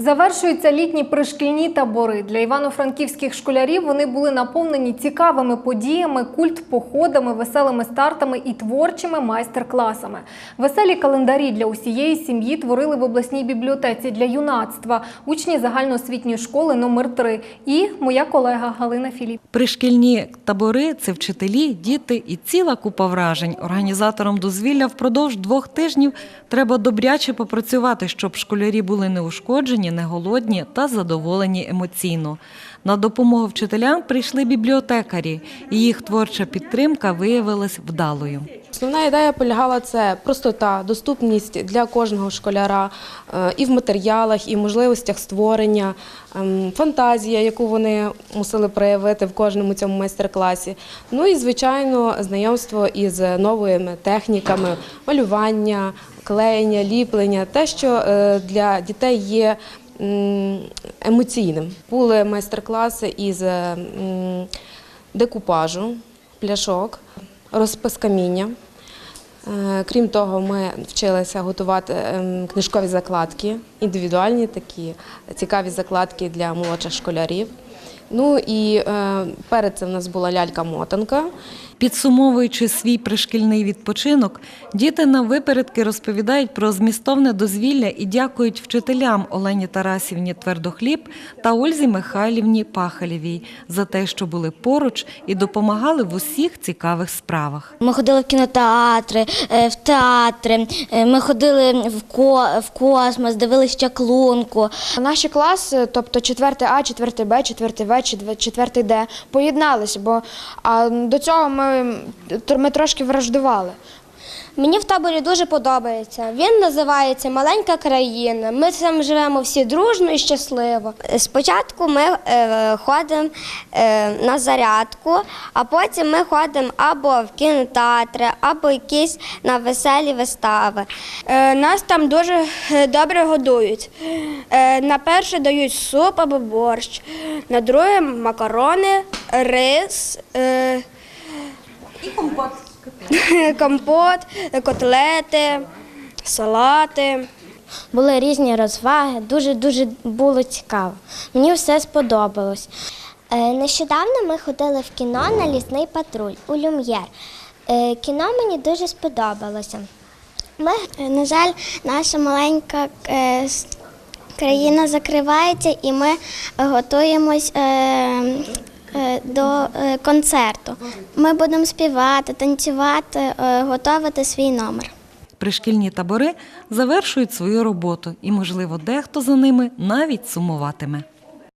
Завершуються літні пришкільні табори. Для івано-франківських школярів вони були наповнені цікавими подіями, культ-походами, веселими стартами і творчими майстер-класами. Веселі календарі для усієї сім'ї творили в обласній бібліотеці для юнацтва, учні загальноосвітньої школи номер 3 і моя колега Галина Філіп. Пришкільні табори це вчителі, діти і ціла купа вражень. Організаторам дозвілля впродовж двох тижнів треба добряче попрацювати, щоб школярі були неушкоджені, не голодні та задоволені емоційно. На допомогу вчителям прийшли бібліотекарі, і їх творча підтримка виявилась вдалою. Основна ідея полягала це простота, доступність для кожного школяра е, і в матеріалах, і в можливостях створення, ем, фантазія, яку вони мусили проявити в кожному цьому майстер-класі. Ну і звичайно, знайомство із новими техніками, малювання, клеєння, ліплення, те, що е, для дітей є емоційним. Були майстер-класи із декупажу, пляшок, розпис каміння. Е, Крім того, ми вчилися готувати ем, книжкові закладки, індивідуальні такі цікаві закладки для молодших школярів. Ну і е, перед цим у нас була лялька-мотанка. Підсумовуючи свій пришкільний відпочинок, діти на випередки розповідають про змістовне дозвілля і дякують вчителям Олені Тарасівні Твердохліб та Ользі Михайлівні Пахалєвій за те, що були поруч і допомагали в усіх цікавих справах. Ми ходили в кінотеатри, е, в театри, е, ми ходили в, ко, в космос, дивились чаклунку. Наші класи, тобто 4 А, 4 Б, 4 В, 4 Д, поєдналися, бо до цього ми, ми трошки враждували. Мені в таборі дуже подобається. Він називається Маленька країна. Ми там живемо всі дружно і щасливо. Спочатку ми е, ходимо е, на зарядку, а потім ми ходимо або в кінотеатри, або якісь на веселі вистави. Е, нас там дуже добре годують. Е, на перше дають суп або борщ, на друге макарони, рис. Е, компот, Компот, котлети, салати. Були різні розваги, дуже-дуже було цікаво. Мені все сподобалось. Е, Нещодавно ми ходили в кіно на лісний патруль у Люм'єр. Е, Кіно мені дуже сподобалося. Ми, е, на жаль, наша маленька країна закривається і ми готуємось до е, концерту. Ми будемо співати, танцювати, е, готувати свій номер. Пришкільні табори завершують свою роботу, і, можливо, дехто за ними навіть сумуватиме.